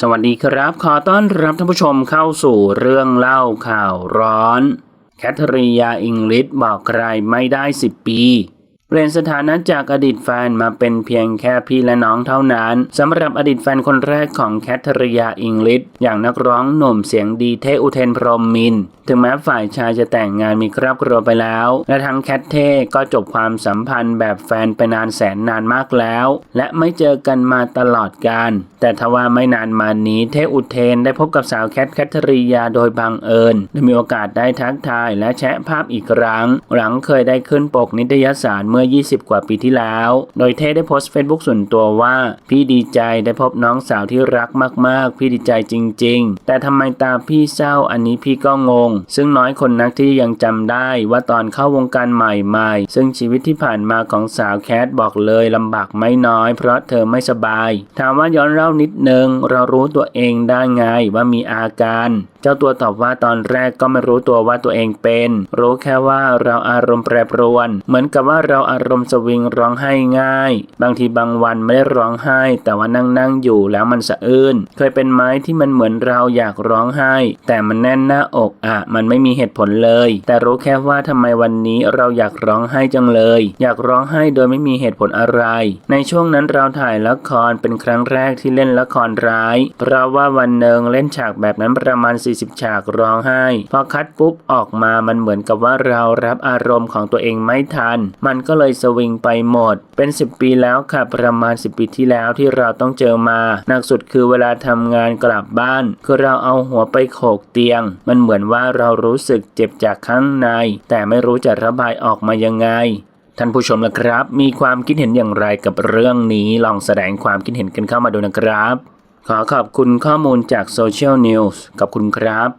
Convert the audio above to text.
สวัสดีครับ ขอต้อนรับท่านผู้ชมเข้าสู่เรื่องเล่าข่าวร้อน แคทรียาอิงลิชบอกใครไม่ได้ 10 ปี เปลี่ยนสถานะจากอดีตแฟนมาเป็นเพียงแค่พี่และน้องเท่านั้นสำหรับอดีตแฟนคนแรกของแคทริยาอิงลิชอย่างนักร้องหนุ่มเสียงดีเทอุเทนพรหมมิน ถึงแม้ฝ่ายชายจะแต่งงานมีครอบครัวไปแล้ว และทั้งแคทเท่ก็จบความสัมพันธ์แบบแฟนไปนานแสนนานมากแล้ว และไม่เจอกันมาตลอดกาลแต่ทว่าไม่นานมานี้เทอุเทนได้พบกับสาวแคทแคทริยาโดยบังเอิญได้มีโอกาสได้ทักทายและแชะภาพอีกครั้ง หลังเคยได้ขึ้นปกนิตยสารเมื่อ 20 กว่าปีที่แล้ว โดยเทได้โพสต์เฟซบุ๊กส่วนตัวว่า พี่ดีใจได้พบน้องสาวที่รักมากๆ พี่ดีใจจริง ๆ แต่ทำไมตาพี่เศร้าอันนี้พี่ก็งง ซึ่งน้อยคนนักที่ยังจำได้ว่าตอนเข้าวงการใหม่ๆ ซึ่งชีวิตที่ผ่านมาของสาวแคทบอกเลยลำบากไม่น้อย เพราะเธอไม่สบาย ถามว่าย้อนเล่านิดนึง เรารู้ตัวเองได้ไงว่ามีอาการ จ้าตัวตอบว่าตอนแรกก็ไม่รู้ตัวว่าตัวเองเป็น รู้แค่ว่าเราอารมณ์แปรปรวน เหมือนกับว่าเราอารมณ์สวิงร้องไห้ง่าย บางทีบางวันไม่ได้ร้องไห้ แต่ว่านั่งนั่งอยู่แล้วมันสะอื้นเคยเป็นไหมที่มันเหมือนเราอยากร้องไห้ แต่มันแน่นหน้าอกอะ มันไม่มีเหตุผลเลย แต่รู้แค่ว่าทำไมวันนี้เราอยากร้องไห้จังเลย อยากร้องไห้โดยไม่มีเหตุผลอะไร ในช่วงนั้นเราถ่ายละครเป็นครั้งแรกที่เล่นละครร้าย เพราะว่าวันหนึ่งเล่นฉากแบบนั้นประมาณ40 ฉากร้องไห้ พอคัดปุ๊บออกมามันเหมือนกับว่าเรารับอารมณ์ของตัวเองไม่ทัน มันก็เลยสวิงไปหมด เป็น 10 ปีแล้วค่ะประมาณ 10 ปีที่แล้วที่เราต้องเจอมาหนักสุดคือเวลาทำงานกลับบ้าน คือเราเอาหัวไปโขกเตียง มันเหมือนว่าเรารู้สึกเจ็บจากข้างใน แต่ไม่รู้จะระบายออกมายังไงท่านผู้ชมละครับ มีความคิดเห็นอย่างไรกับเรื่องนี้ ลองแสดงความคิดเห็นกันเข้ามาดูนะครับ ขอขอบคุณข้อมูลจากโซเชียลนิวส์กับคุณครับ